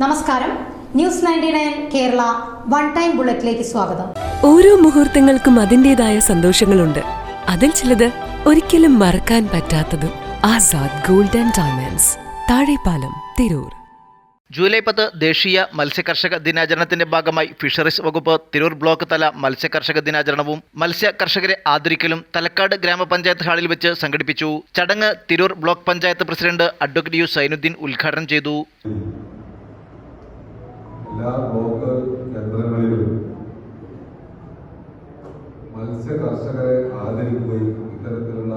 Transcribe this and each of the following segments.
നമസ്കാരം. News ninety nine Kerala one time ബുള്ളറ്റിലേക്ക് സ്വാഗതം. ഓരോ മുഹൂർത്തങ്ങൾക്കും അതിന്റെതായ സന്തോഷങ്ങളുണ്ട്. അതിൽ ചിലത് ഒരിക്കലും മറക്കാൻ പറ്റാത്തതും Azad golden and diamonds. Thazhepalam Tirur. July പത്ത് ദേശീയ മത്സ്യകർഷക ദിനാചരണത്തിന്റെ ഭാഗമായി ഫിഷറീസ് വകുപ്പ് തിരൂർ ബ്ലോക്ക് തല മത്സ്യകർഷക ദിനാചരണവും മത്സ്യകർഷകരെ ആദരിക്കലും തലക്കാട് ഗ്രാമപഞ്ചായത്ത് ഹാളിൽ വെച്ച് സംഘടിപ്പിച്ചു. ചടങ്ങ് Tirur block panchayat president advocate U Zainuddin ഉദ്ഘാടനം ചെയ്തു. എല്ലാ ബ്ലോക്ക് കേന്ദ്രങ്ങളിലും മത്സ്യ കർഷകരെ ആദരിക്കുകയും ഇത്തരത്തിലുള്ള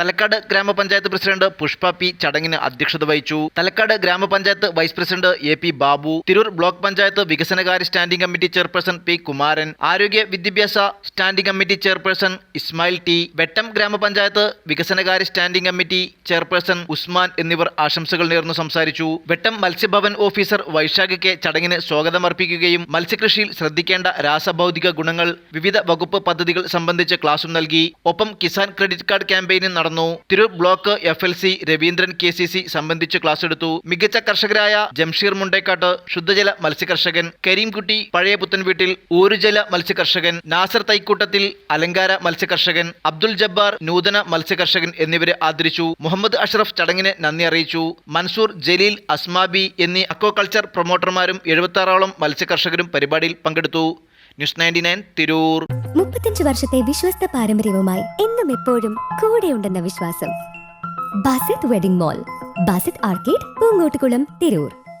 തലക്കാട് ഗ്രാമപഞ്ചായത്ത് പ്രസിഡന്റ് പുഷ്പ പി ചടങ്ങിന് അധ്യക്ഷത വഹിച്ചു. Thalakkad grama panchayat vice president A P Babu Tirur block panchayat വികസനകാര്യ standing committee chairperson P Kumaran ആരോഗ്യ വിദ്യാഭ്യാസ standing committee chairperson Ismail T Vettam grama panchayat വികസനകാര്യ സ്റ്റാൻഡിംഗ് കമ്മിറ്റി ചെയർപേഴ്സൺ ഉസ്മാൻ എന്നിവർ ആശംസകൾ നേർന്നു സംസാരിച്ചു. വെട്ടം മത്സ്യഭവൻ ഓഫീസർ വൈശാഖ് കെ ചടങ്ങിന് സ്വാഗതം അർപ്പിക്കുകയും മത്സ്യകൃഷിയിൽ ശ്രദ്ധിക്കേണ്ട രാസഭൗതിക ഗുണങ്ങൾ വിവിധ വകുപ്പ് പദ്ധതികൾ സംബന്ധിച്ച് ക്ലാസും നൽകി. ഒപ്പം കിസാൻ ക്രെഡിറ്റ് കാർഡ് ക്യാമ്പയിനും നടന്നു. Tirur block F L C Raveendran K C C സംബന്ധിച്ച് ക്ലാസ് എടുത്തു. മികച്ച കർഷകരായ ജംഷീർ മുണ്ടേക്കാട്ട് ശുദ്ധജല മത്സ്യകർഷകൻ. കരീംകുട്ടി പഴയ പുത്തൻ വീട്ടിൽ ഊരുജല മത്സ്യകർഷകൻ. നാസർ തൈക്കൂട്ടത്തിൽ അലങ്കാര മത്സ്യകർഷകൻ. അബ്ദുൽ ജബ്ബാർ നൂതന മത്സ്യകർഷകൻ എന്നിവരെ ആദരിച്ചു. മുഹമ്മദ് അഷ്റഫ് ചടങ്ങിന് നന്ദി അറിയിച്ചു. മൻസൂർ ജലീൽ അസ്മാബി എന്നീ അക്വാകൾച്ചർ പ്രൊമോട്ടർമാരും എഴുപത്തി ആറോളം മത്സ്യകർഷകരും പരിപാടിയിൽ പങ്കെടുത്തു. News ninety nine Tirur. മുപ്പത്തഞ്ച് വർഷത്തെ വിശ്വസ്ത പാരമ്പര്യവുമായി എന്നും എപ്പോഴും കൂടെയുണ്ടെന്ന വിശ്വാസം. Basith wedding mall Basith arcade Poongottukulam Tirur.